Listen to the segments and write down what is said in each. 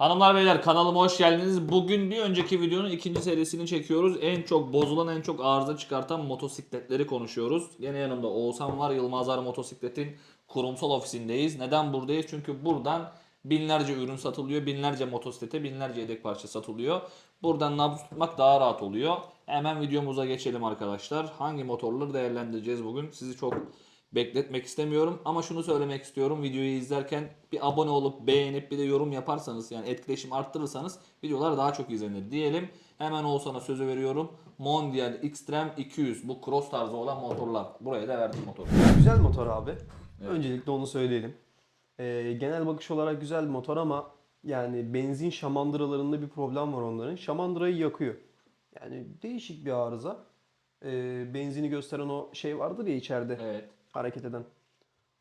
Hanımlar beyler kanalıma hoş geldiniz. Bugün bir önceki videonun ikinci serisini çekiyoruz. En çok bozulan, en çok arıza çıkartan motosikletleri konuşuyoruz. Yine yanımda Oğuzhan var. Yılmazlar Motosiklet'in kurumsal ofisindeyiz. Neden buradayız? Çünkü buradan binlerce ürün satılıyor. Binlerce motosiklete, binlerce yedek parça satılıyor. Buradan nabız tutmak daha rahat oluyor. Hemen videomuza geçelim arkadaşlar. Hangi motorları değerlendireceğiz bugün? Sizi çok bekletmek istemiyorum ama şunu söylemek istiyorum videoyu izlerken bir abone olup beğenip bir de yorum yaparsanız yani etkileşim arttırırsanız videolar daha çok izlenir diyelim. Hemen Oğuzhan'a sözü veriyorum. Mondial Xtreme 200 bu cross tarzı olan motorlar. Buraya da verdik motoru. Güzel motor abi. Öncelikle onu söyleyelim. Ee, genel bakış olarak güzel bir motor ama yani benzin şamandıralarında bir problem var onların. Şamandırayı yakıyor. Yani değişik bir arıza. Ee, benzini gösteren o şey vardır ya içeride Evet. Hareket eden.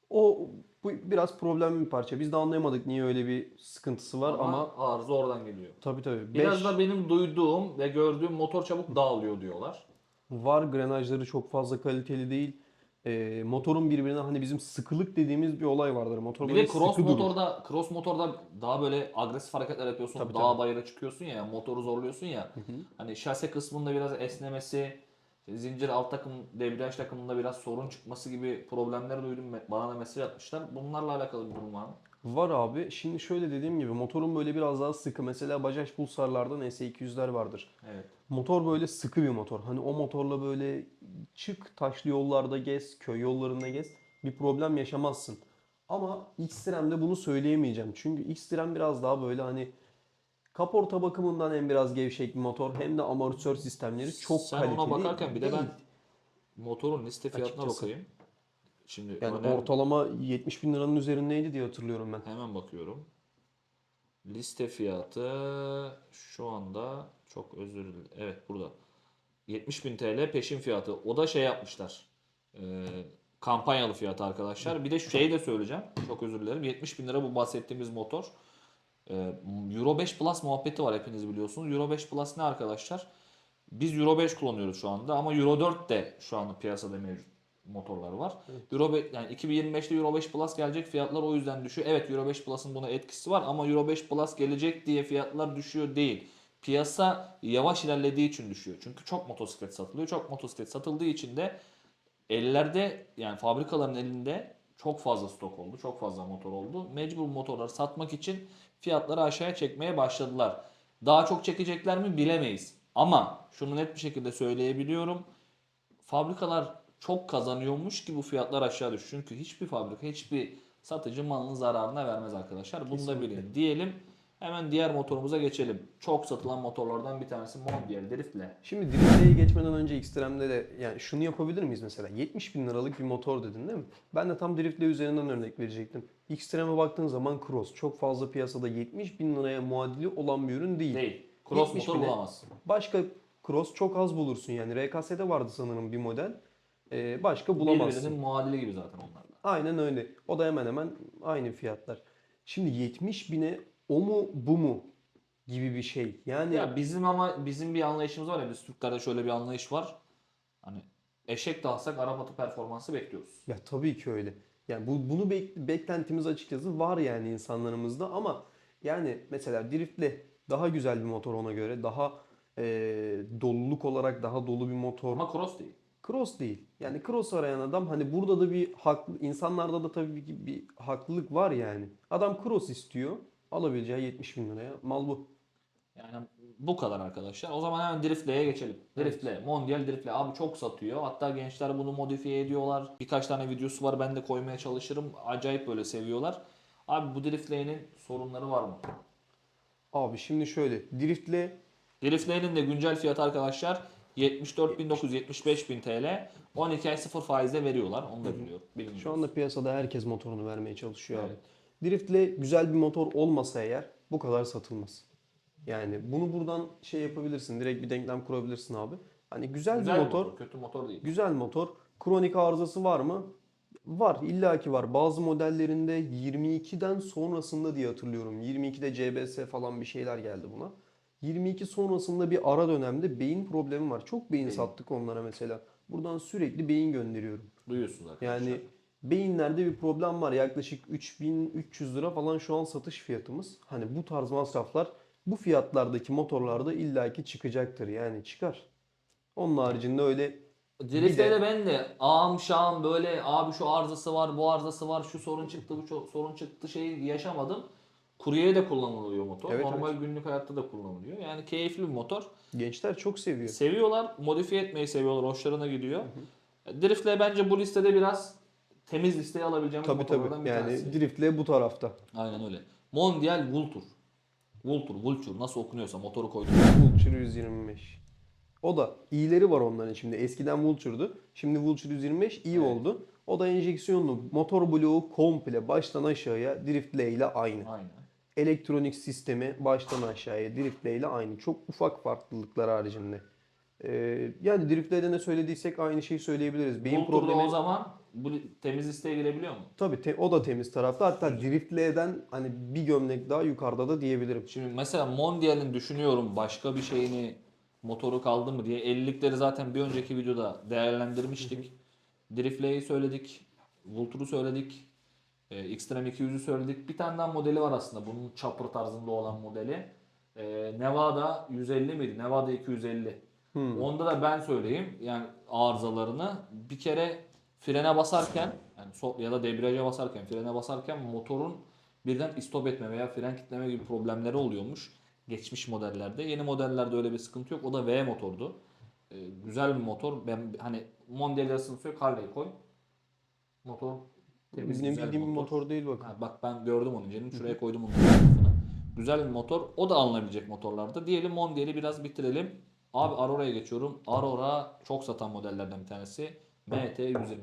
O bu biraz problemli bir parça. Biz de anlayamadık niye öyle bir sıkıntısı var ama, Ama, arıza oradan geliyor. tabii tabii. Biraz Beş- da benim duyduğum ve gördüğüm motor çabuk dağılıyor diyorlar. Var grenajları çok fazla kaliteli değil. Ee, motorun birbirine hani bizim sıkılık dediğimiz bir olay vardır. Motor Bir böyle de cross sıkı durur. motorda cross motorda daha böyle agresif hareketler yapıyorsun. Tabii, dağa tabii. bayıra çıkıyorsun ya, motoru zorluyorsun ya. Hani şase kısmında biraz esnemesi, zincir alt takım, debriyaj takımında biraz sorun çıkması gibi problemler duydum. Bana da mesaj atmışlar. Bunlarla alakalı bir durum var mı? Var abi. Şimdi şöyle dediğim gibi motorun böyle biraz daha sıkı. Mesela Bajaj Pulsar'lardan S200'ler vardır. Evet. Motor böyle sıkı bir motor. Hani o motorla böyle çık taşlı yollarda gez, köy yollarında gez. Bir problem yaşamazsın. Ama X-Trem'de bunu söyleyemeyeceğim. Çünkü X-Trem biraz daha böyle hani kaporta bakımından hem biraz gevşek bir motor hem de amortisör sistemleri çok Sen kaliteli. ona bakarken bir de ben motorun liste fiyatına Açıkçası. bakayım. Şimdi yani önem- ortalama 70 bin liranın üzerindeydi diye hatırlıyorum ben. Hemen bakıyorum. Liste fiyatı şu anda çok özür dilerim. Evet burada. 70.000 TL peşin fiyatı. O da şey yapmışlar. Ee, kampanyalı fiyatı arkadaşlar. Bir de şey de söyleyeceğim. Çok özür dilerim. 70 bin lira bu bahsettiğimiz motor. Ee, Euro 5 Plus muhabbeti var hepiniz biliyorsunuz. Euro 5 Plus ne arkadaşlar? Biz Euro 5 kullanıyoruz şu anda ama Euro 4 de şu anda piyasada mevcut motorlar var. Euro 5, yani 2025'te Euro 5 Plus gelecek fiyatlar o yüzden düşüyor. Evet Euro 5 Plus'ın buna etkisi var ama Euro 5 Plus gelecek diye fiyatlar düşüyor değil. Piyasa yavaş ilerlediği için düşüyor. Çünkü çok motosiklet satılıyor. Çok motosiklet satıldığı için de ellerde yani fabrikaların elinde çok fazla stok oldu. Çok fazla motor oldu. Mecbur motorları satmak için fiyatları aşağıya çekmeye başladılar. Daha çok çekecekler mi bilemeyiz. Ama şunu net bir şekilde söyleyebiliyorum. Fabrikalar çok kazanıyormuş ki bu fiyatlar aşağı düş. Çünkü hiçbir fabrika, hiçbir satıcı malının zararına vermez arkadaşlar. Bunu da bilin. Diyelim hemen diğer motorumuza geçelim. Çok satılan motorlardan bir tanesi Mondial Drift'le. Şimdi Drift'e geçmeden önce Xtreme'de de yani şunu yapabilir miyiz mesela? 70 bin liralık bir motor dedin değil mi? Ben de tam Drift'le üzerinden örnek verecektim. Xtreme'e baktığın zaman Cross çok fazla piyasada 70 bin liraya muadili olan bir ürün değil. Değil. Cross 70 motor bine. bulamazsın. Başka Cross çok az bulursun yani. RKS'de vardı sanırım bir model. Ee, başka bulamazsın. Birbirinin muadili gibi zaten onlar. da. Aynen öyle. O da hemen hemen aynı fiyatlar. Şimdi 70 bine o mu bu mu gibi bir şey. Yani Ya bizim ama bizim bir anlayışımız var ya biz Türklerde şöyle bir anlayış var. Hani eşek de alsak Arap atı performansı bekliyoruz. Ya tabii ki öyle. Yani bu, bunu bek- beklentimiz açıkçası var yani insanlarımızda ama yani mesela Drift'le daha güzel bir motor ona göre. Daha e, doluluk olarak daha dolu bir motor. Ama cross değil. Cross değil. Yani cross arayan adam hani burada da bir haklı insanlarda da tabii ki bir haklılık var yani. Adam cross istiyor. Alabileceği 70 bin liraya mal bu. Yani bu kadar arkadaşlar. O zaman hemen Drift'le'ye geçelim. Drift'le, Mondial Drift'le. Abi çok satıyor. Hatta gençler bunu modifiye ediyorlar. Birkaç tane videosu var ben de koymaya çalışırım. Acayip böyle seviyorlar. Abi bu Drift'le'nin sorunları var mı? Abi şimdi şöyle Drift'le Drift'le'nin de güncel fiyatı arkadaşlar 74.975.000 TL. 12 ay 0 faizle veriyorlar. Onu da biliyorum. Şu anda piyasada herkes motorunu vermeye çalışıyor Evet. abi. Drift'le güzel bir motor olmasa eğer bu kadar satılmaz. Yani bunu buradan şey yapabilirsin. Direkt bir denklem kurabilirsin abi. Hani güzel, Güzel bir motor, motor, kötü motor değil. güzel motor. Kronik arızası var mı? Var, illaki var. Bazı modellerinde 22'den sonrasında diye hatırlıyorum. 22'de CBS falan bir şeyler geldi buna. 22 sonrasında bir ara dönemde beyin problemi var. Çok beyin Beyin. sattık onlara mesela. Buradan sürekli beyin gönderiyorum. Duyuyorsunuz arkadaşlar. Yani Beyinlerde bir problem var. Yaklaşık 3300 lira falan şu an satış fiyatımız. Hani bu tarz masraflar bu fiyatlardaki motorlarda illaki çıkacaktır. Yani çıkar. Onun haricinde öyle Drift'te ben de ağam şağım böyle abi şu arızası var, bu arızası var, şu sorun çıktı, bu sorun çıktı şeyi yaşamadım. Kuryeye de kullanılıyor motor. Evet, Normal günlük hayatta da kullanılıyor. Yani keyifli bir motor. gençler çok seviyor. Seviyorlar, modifiye etmeyi seviyorlar, hoşlarına gidiyor. Drift'le bence bu listede biraz temiz listeye alabileceğimiz Tabii motorlardan tabii. bir Yani tanesi. driftle bu tarafta. Aynen öyle. Mondial Vultur. Vultur, Vultur nasıl okunuyorsa motoru koydum. Vulture 125. O da iyileri var onların içinde. Eskiden Vulture'du. Şimdi Vulture 125 iyi Evet. oldu. O da enjeksiyonlu. Motor bloğu komple baştan aşağıya driftle ile aynı. Aynen. Elektronik sistemi baştan aşağıya driftle ile aynı. Çok ufak farklılıklar haricinde. Ee, yani driftle ne söylediysek aynı şeyi söyleyebiliriz. Beyin problemi o zaman bu temiz listeye girebiliyor mu? tabii te- o da temiz tarafta. Hatta driftle'den hani bir gömlek daha yukarıda da diyebilirim. Şimdi mesela Mondial'in düşünüyorum başka bir şeyini motoru kaldı mı diye 50'likleri zaten bir önceki videoda değerlendirmiştik. Driftley'i söyledik. Vultur'u söyledik. E, Xtreme 200'ü söyledik. Bir tane daha modeli var aslında bunun chopper tarzında olan modeli. E, Nevada 150 miydi? Nevada 250. Hmm. Onda da ben söyleyeyim yani arızalarını bir kere frene basarken yani sol ya da debriyaja basarken frene basarken motorun birden istop etme veya fren kitleme gibi problemleri oluyormuş geçmiş modellerde. Yeni modellerde öyle bir sıkıntı yok. O da V motordu. Ee, güzel bir motor. Ben hani Mondial arasını yok Harley koy. Motor temiz Benim bildiğim bir motor değil bakın. Ha, bak ben gördüm onu canım. Şuraya koydum fotoğrafını. Güzel bir motor. O da alınabilecek motorlarda. Diyelim Mondial'i biraz bitirelim. Abi Aurora'ya geçiyorum. Aurora çok satan modellerden bir tanesi. MT-125.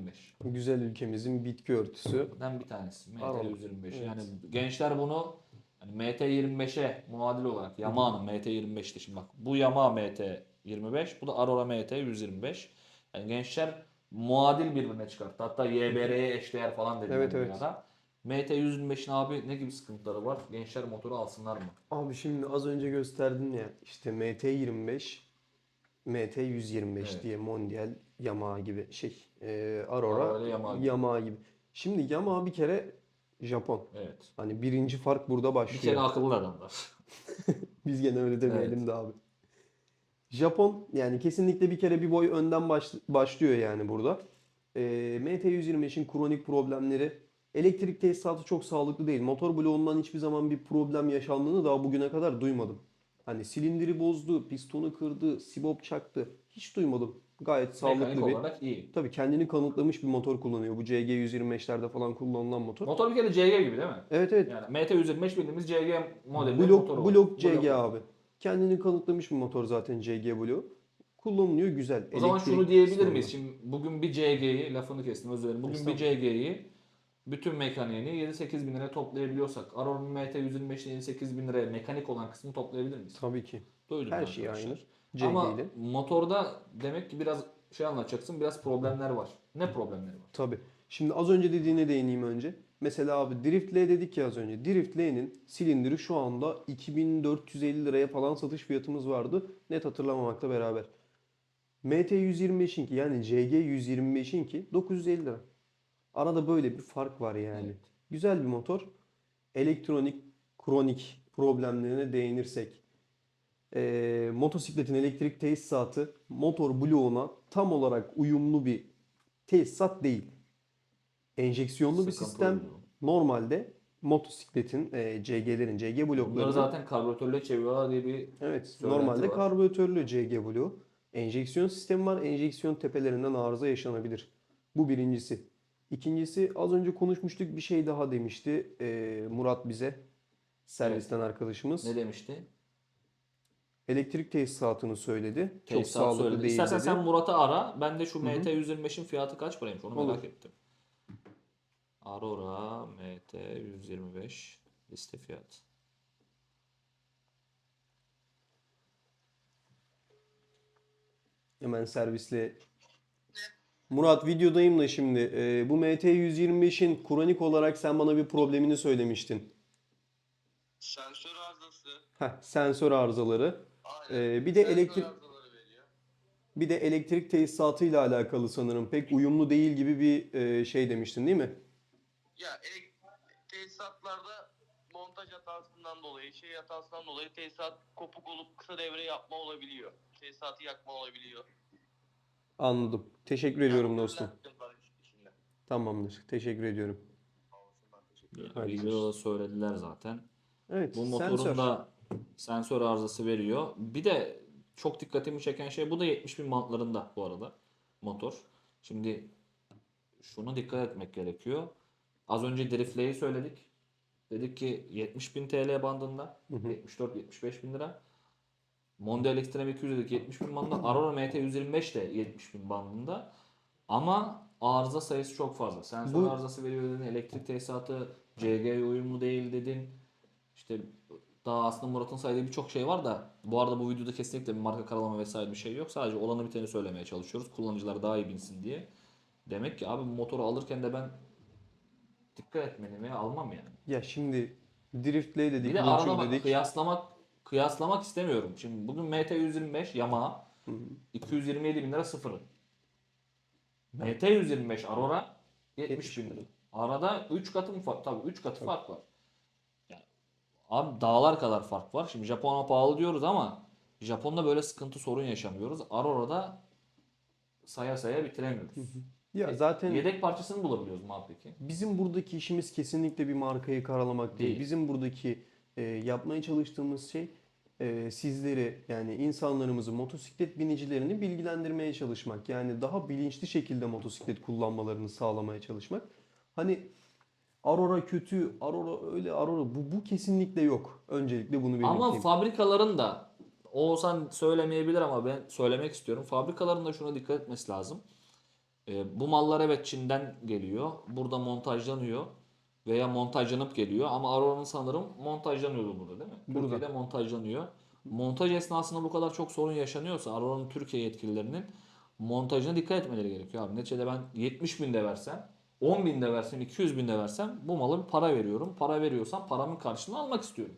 Güzel ülkemizin bitki örtüsü. Den bir tanesi. Aurora. MT-125. Evet. Yani gençler bunu hani MT-25'e muadil olarak Yamaha'nın MT-25'ti şimdi bak. Bu Yamaha MT-25. Bu da Aurora MT-125. Yani gençler muadil birbirine çıkarttı. Hatta YBR'ye eşdeğer falan dediler Evet, evet. ara. MT-125'in abi ne gibi sıkıntıları var? Gençler motoru alsınlar mı? Abi şimdi az önce gösterdin ya işte MT25, MT125 Evet. diye Mondial, Yamaha gibi şey, e, Aurora, Aurora gibi. Gibi. Şimdi Yamaha bir kere Japon. Evet. Hani birinci fark burada Bir başlıyor. kere akıllı adamlar. Biz gene öyle demeyelim de abi. Japon yani kesinlikle bir kere bir boy önden baş- başlıyor yani burada. Ee, MT125'in kronik problemleri elektrik tesisatı çok sağlıklı değil. Motor bloğundan hiçbir zaman bir problem yaşandığını daha bugüne kadar duymadım. Hani silindiri bozdu, pistonu kırdı, sibop çaktı. Hiç duymadım. Gayet Mekanik sağlıklı bir. olarak iyi. Tabii kendini kanıtlamış bir motor kullanıyor. Bu CG125'lerde falan kullanılan motor. Motor bir kere CG gibi değil mi? Evet evet. Yani MT-125 bildiğimiz CG modeli bir Blok, motor o. blok CG abi. Kendini kanıtlamış bir motor zaten CG bloğu. Kullanılıyor güzel. O zaman Elektrik şunu diyebilir miyiz? Şimdi bugün bir CG'yi lafını kestim özür dilerim. Bugün bir. CG'yi bütün mekaniğini 7-8 bin liraya toplayabiliyorsak Aurora'nın MT-125'in 7-8 bin liraya mekanik olan kısmını toplayabilir miyiz? Tabii ki. Duydum Her ben şey arkadaşlar. aynı. CG Ama motorda demek ki biraz şey anlatacaksın biraz problemler var. Ne problemleri var? Tabii. Şimdi az önce dediğine değineyim önce. Mesela abi Drift L dedik ya az önce. Drift L'nin silindiri şu anda 2450 liraya falan satış fiyatımız vardı. Net hatırlamamakla beraber. MT125'inki yani CG125'inki 950 lira. Arada böyle bir fark var yani. Evet. Güzel bir motor. Elektronik, kronik problemlerine değinirsek. Ee, motosikletin elektrik tesisatı motor bloğuna tam olarak uyumlu bir tesisat değil. Enjeksiyonlu bir Sıkıntı sistem oluyor. normalde motosikletin, e, CG'lerin, CG Bunları bloklarının zaten karbüratörle çeviriyorlar diye bir Evet, normalde var. karbüratörlü CG bloğu. Enjeksiyon sistemi var. Enjeksiyon tepelerinden arıza yaşanabilir. Bu birincisi. İkincisi az önce konuşmuştuk bir şey daha demişti e, Murat bize. Servisten arkadaşımız. ne demişti? Elektrik tesisatını söyledi. Çok Tesisat sağlıklı söyledi. değil İstersen dedi. sen Murat'ı ara. Ben de şu hı. MT-125'in fiyatı kaç paraymış onu Olur. merak ettim. Aurora MT-125 liste fiyat. Hemen servisle. Murat videodayım da şimdi. E, bu MT125'in kronik olarak sen bana bir problemini söylemiştin. Sensör arızası. Heh, sensör arızaları. Aynen. E, bir de Sensör elektrik arızaları veriyor. Bir de elektrik tesisatıyla alakalı sanırım pek uyumlu değil gibi bir e, şey demiştin değil mi? Ya elek- tesisatlarda montaj hatasından dolayı, şey hatasından dolayı tesisat kopuk olup kısa devre yapma olabiliyor. Tesisatı yakma olabiliyor. Anladım. Teşekkür ediyorum dostum. Tamamdır. Teşekkür ediyorum. Sağ olsun, ben teşekkür ederim. Hadi Videoda söylediler zaten. Evet, Bu motorun sensör. da sensör arızası veriyor. Bir de çok dikkatimi çeken şey bu da 70 bin mantlarında bu arada motor. Şimdi şunu dikkat etmek gerekiyor. Az önce Driftley'i söyledik. Dedik ki 70 bin TL bandında. 74-75 bin lira. Mondial Extreme 200 dedik 70 bin bandında. Aurora MT 125 de 70 bin bandında. Ama arıza sayısı çok fazla. Sensör Bu- arızası veriyor dedin. Elektrik tesisatı CG uyumlu değil dedin. İşte daha aslında Murat'ın saydığı birçok şey var da bu arada bu videoda kesinlikle bir marka karalama vesaire bir şey yok. Sadece olanı biteni söylemeye çalışıyoruz. Kullanıcılar daha iyi bilsin diye. Demek ki abi bu motoru alırken de ben dikkat etmeliyim ya almam yani. Ya şimdi driftley dedik, Bir de arada bak dedik. kıyaslamak kıyaslamak istemiyorum. Şimdi bugün MT125 Yamaha 227 bin lira sıfırı. MT125 Aurora 70 bin lira. Arada 3 katı mı fark? Tabii 3 katı fark var. Abi dağlar kadar fark var. Şimdi Japon'a pahalı diyoruz ama Japon'da böyle sıkıntı sorun yaşamıyoruz. Aurora'da saya saya bitiremiyoruz. Ya zaten Yedek parçasını bulabiliyoruz mu abi peki? bizim buradaki işimiz kesinlikle bir markayı karalamak değil. Değil. Bizim buradaki e, yapmaya çalıştığımız şey e, sizleri yani insanlarımızı motosiklet binicilerini bilgilendirmeye çalışmak. Yani daha bilinçli şekilde motosiklet kullanmalarını sağlamaya çalışmak. Hani Aurora kötü, Aurora öyle, Aurora bu, bu kesinlikle yok. Öncelikle bunu belirteyim. Ama fabrikaların da Oğuzhan söylemeyebilir ama ben söylemek istiyorum. Fabrikaların da şuna dikkat etmesi lazım. Ee, bu mallar evet Çin'den geliyor. Burada montajlanıyor veya montajlanıp geliyor ama Aurora'nın sanırım montajlanıyordu burada değil mi? Burada. Türkiye'de montajlanıyor. Montaj esnasında bu kadar çok sorun yaşanıyorsa Aurora'nın Türkiye yetkililerinin montajına dikkat etmeleri gerekiyor abi. Neticede ben 70 bin de versem 10 bin de versem 200 bin de versem bu malı bir para veriyorum. Para veriyorsam paramın karşılığını almak istiyorum.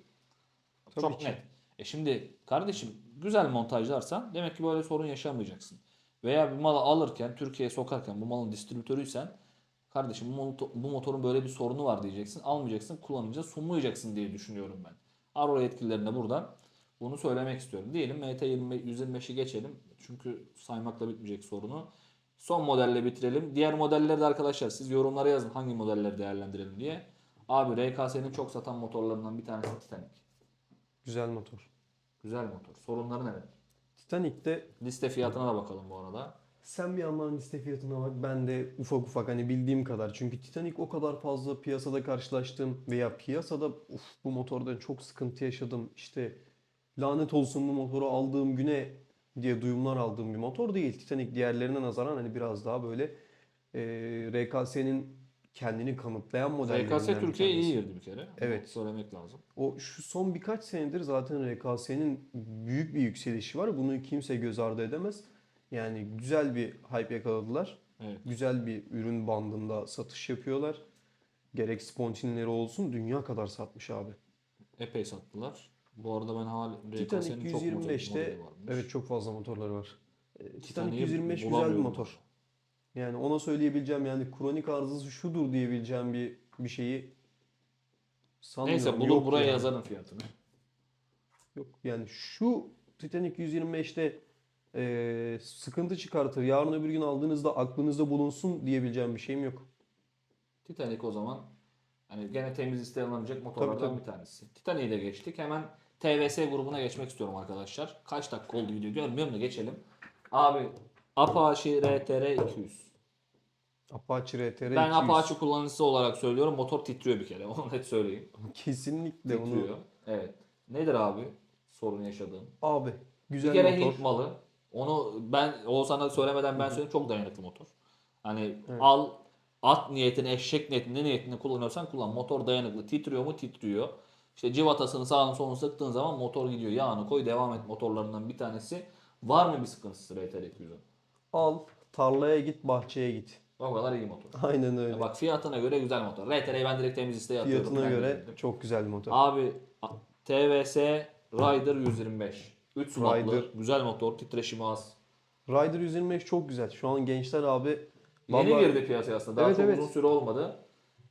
Tabii Çok ki. net. E şimdi kardeşim güzel montajlarsan demek ki böyle sorun yaşamayacaksın. Veya bir malı alırken Türkiye'ye sokarken bu malın distribütörüysen kardeşim bu, moto- bu motorun böyle bir sorunu var diyeceksin. Almayacaksın kullanıcıya sunmayacaksın diye düşünüyorum ben. Aurora yetkililerine buradan bunu söylemek istiyorum. Diyelim MT25 125'i geçelim. Çünkü saymakla bitmeyecek sorunu. Son modelle bitirelim. Diğer modelleri de arkadaşlar siz yorumlara yazın hangi modelleri değerlendirelim diye. Abi RKS'nin çok satan motorlarından bir tanesi Titanic. Güzel motor. Güzel motor. Sorunları neler? Titanic'te Liste fiyatına da bakalım bu arada. Sen bir yandan liste fiyatına bak ben de ufak ufak hani bildiğim kadar. Çünkü Titanic o kadar fazla piyasada karşılaştım veya piyasada uf bu motordan çok sıkıntı yaşadım. İşte lanet olsun bu motoru aldığım güne diye duyumlar aldığım bir motor değil. Titanic diğerlerine nazaran hani biraz daha böyle e, RKS'nin kendini kanıtlayan modellerinden RKS Türkiye'ye iyi girdi bir kere. Evet. Bunu Söylemek lazım. O şu son birkaç senedir zaten RKS'nin büyük bir yükselişi var. Bunu kimse göz ardı edemez. Yani güzel bir hype yakaladılar. Evet. Güzel bir ürün bandında satış yapıyorlar. Gerek spontinleri olsun dünya kadar satmış abi. Epey sattılar. Bu arada ben hala Titanic RKS'nin çok modeli 125'te varmış. evet çok fazla motorları var. Ee, Titanic'i 125 güzel bir bulamıyorum motor. Yani ona söyleyebileceğim yani kronik arızası şudur diyebileceğim bir bir şeyi sanmıyorum. Neyse bulur Yok buraya yani. yazarım fiyatını. Yok yani şu Titanic 125'te eee, sıkıntı çıkartır. Yarın öbür gün aldığınızda aklınızda bulunsun diyebileceğim bir şeyim yok. Titanic o zaman hani gene temiz alınacak motorlardan tabii. bir tanesi. Titanic'i de geçtik. Hemen TVS grubuna geçmek istiyorum arkadaşlar. Kaç dakika oldu video görmüyorum da geçelim. Abi Apache RTR 200. Apache RTR Ben 200. Apache kullanıcısı olarak söylüyorum. Motor titriyor bir kere. Onu net söyleyeyim. Kesinlikle onu. Titriyor. Evet. Nedir abi sorun yaşadığın? Abi güzel bir kere motor. Hint malı. Onu ben Oğuzhan'a söylemeden ben söyleyeyim çok dayanıklı motor. Hani Evet. al at niyetine, eşek niyetine, ne niyetine kullanıyorsan kullan. Motor dayanıklı. Titriyor mu? Titriyor. İşte civatasını sağını solunu sıktığın zaman motor gidiyor. Yağını koy devam et motorlarından bir tanesi. Var mı bir sıkıntısı RTR 200'ün? Al tarlaya git bahçeye git. O kadar iyi motor. Aynen öyle. Ya bak fiyatına göre güzel motor. RTR'yi ben direkt temiz listeye atıyorum. Fiyatına Ben göre bildim. çok güzel bir motor. Abi TVS Rider 125. 3 sumaklı. Rider. Güzel motor. Titreşimi az. Rider 125 çok güzel. Şu an gençler abi Yeni vallahi- girdi piyasaya aslında. Daha Evet, çok evet. uzun süre olmadı.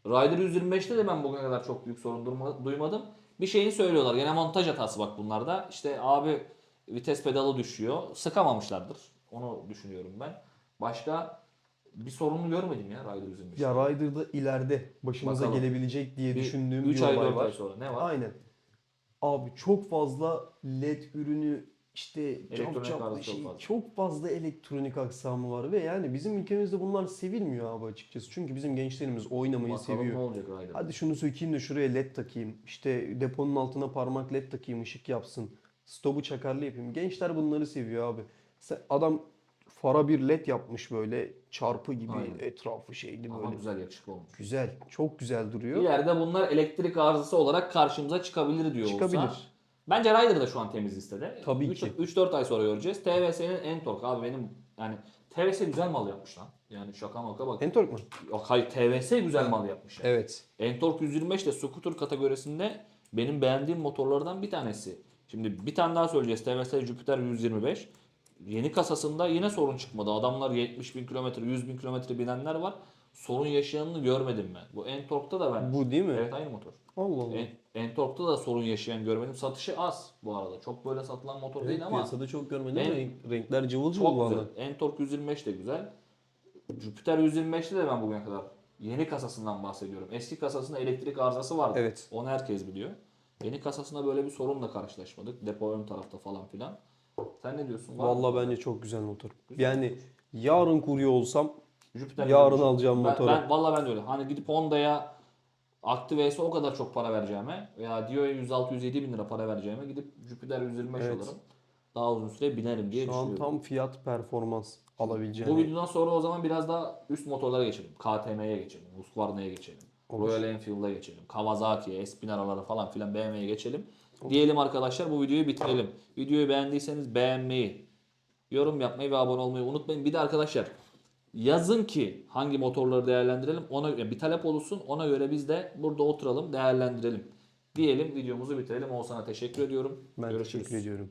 Rider 125'te de ben bugüne kadar çok büyük sorun durma- duymadım. Bir şeyini söylüyorlar. Gene montaj hatası bak bunlarda. İşte abi vites pedalı düşüyor. Sıkamamışlardır. Onu düşünüyorum ben. Başka bir sorunu görmedim ya 125'te. ya Rider'da ileride başımıza Bakalım. gelebilecek diye Bir düşündüğüm bir 3 ay olay 4 ay var. sonra ne var? Aynen. Abi çok fazla led ürünü işte Elektronik arızası çok şey, fazla. çok fazla elektronik aksamı var ve yani bizim ülkemizde bunlar sevilmiyor abi açıkçası. Çünkü bizim gençlerimiz oynamayı Bakalım seviyor. ne olacak Rider. Hadi şunu sökeyim de şuraya led takayım. İşte deponun altına parmak led takayım ışık yapsın. Stopu çakarlı yapayım. Gençler bunları seviyor abi. Sen, adam fara bir led yapmış böyle çarpı gibi Aynen. etrafı şeydi Ama böyle. güzel yakışıklı olmuş. Güzel. Çok güzel duruyor. İleride bunlar elektrik arızası olarak karşımıza çıkabilir diyor Çıkabilir. olsa. Bence Rider da şu an temiz listede. Tabii Üç- ki. 3-4 ay sonra göreceğiz. TVS'nin en tork abi benim yani TVS güzel mal yapmış lan. Yani şaka maka bak. Entork mu? Yok hayır TVS güzel mal yapmış. Yani. Evet. Entork 125 de scooter kategorisinde benim beğendiğim motorlardan bir tanesi. Şimdi bir tane daha söyleyeceğiz. TVS Jupiter 125. Yeni kasasında yine sorun çıkmadı. Adamlar 70 bin kilometre, 100 bin kilometre binenler var. Sorun yaşayanını görmedim ben. Bu Entork'ta da ben. Bu değil mi? Evet aynı motor. Allah Allah. En, Entork'ta da sorun yaşayan görmedim. Satışı az bu arada. Çok böyle satılan motor Evet, değil ama piyasada çok görmedim En- ama renk- renkler cıvıl cıvıl valla. güzel. Entork 125 de güzel. Jupiter 125'te de ben bugüne kadar yeni kasasından bahsediyorum. Eski kasasında elektrik arızası vardı. Evet. Onu herkes biliyor. Yeni kasasında böyle bir sorunla karşılaşmadık. Depo ön tarafta falan filan. Sen ne diyorsun? Var mı? Valla bence çok güzel motor. Güzel. Yani yarın kurye olsam Jupiter yarın 125. alacağım Ben, motoru. ben, valla ben de öyle. Hani gidip Honda'ya Activase'e o kadar çok para vereceğime veya Dio'ya 106-107 bin lira para vereceğime gidip Jupiter 125 Evet. alırım. Daha uzun süre binerim diye Şu an düşünüyorum. tam fiyat performans alabileceğim. Bu videodan sonra o zaman biraz daha üst motorlara geçelim. KTM'ye geçelim, Husqvarna'ya geçelim, Olur. Royal Enfield'a geçelim, Kawasaki'ye, Espinara'lara falan filan BMW'ye geçelim. Diyelim arkadaşlar bu videoyu bitirelim. Videoyu beğendiyseniz beğenmeyi, yorum yapmayı ve abone olmayı unutmayın. Bir de arkadaşlar yazın ki hangi motorları değerlendirelim ona göre bir talep olursun ona göre biz de burada oturalım değerlendirelim. Diyelim videomuzu bitirelim. Oğuzhan'a teşekkür ediyorum. Ben Görüşürüz. teşekkür ediyorum.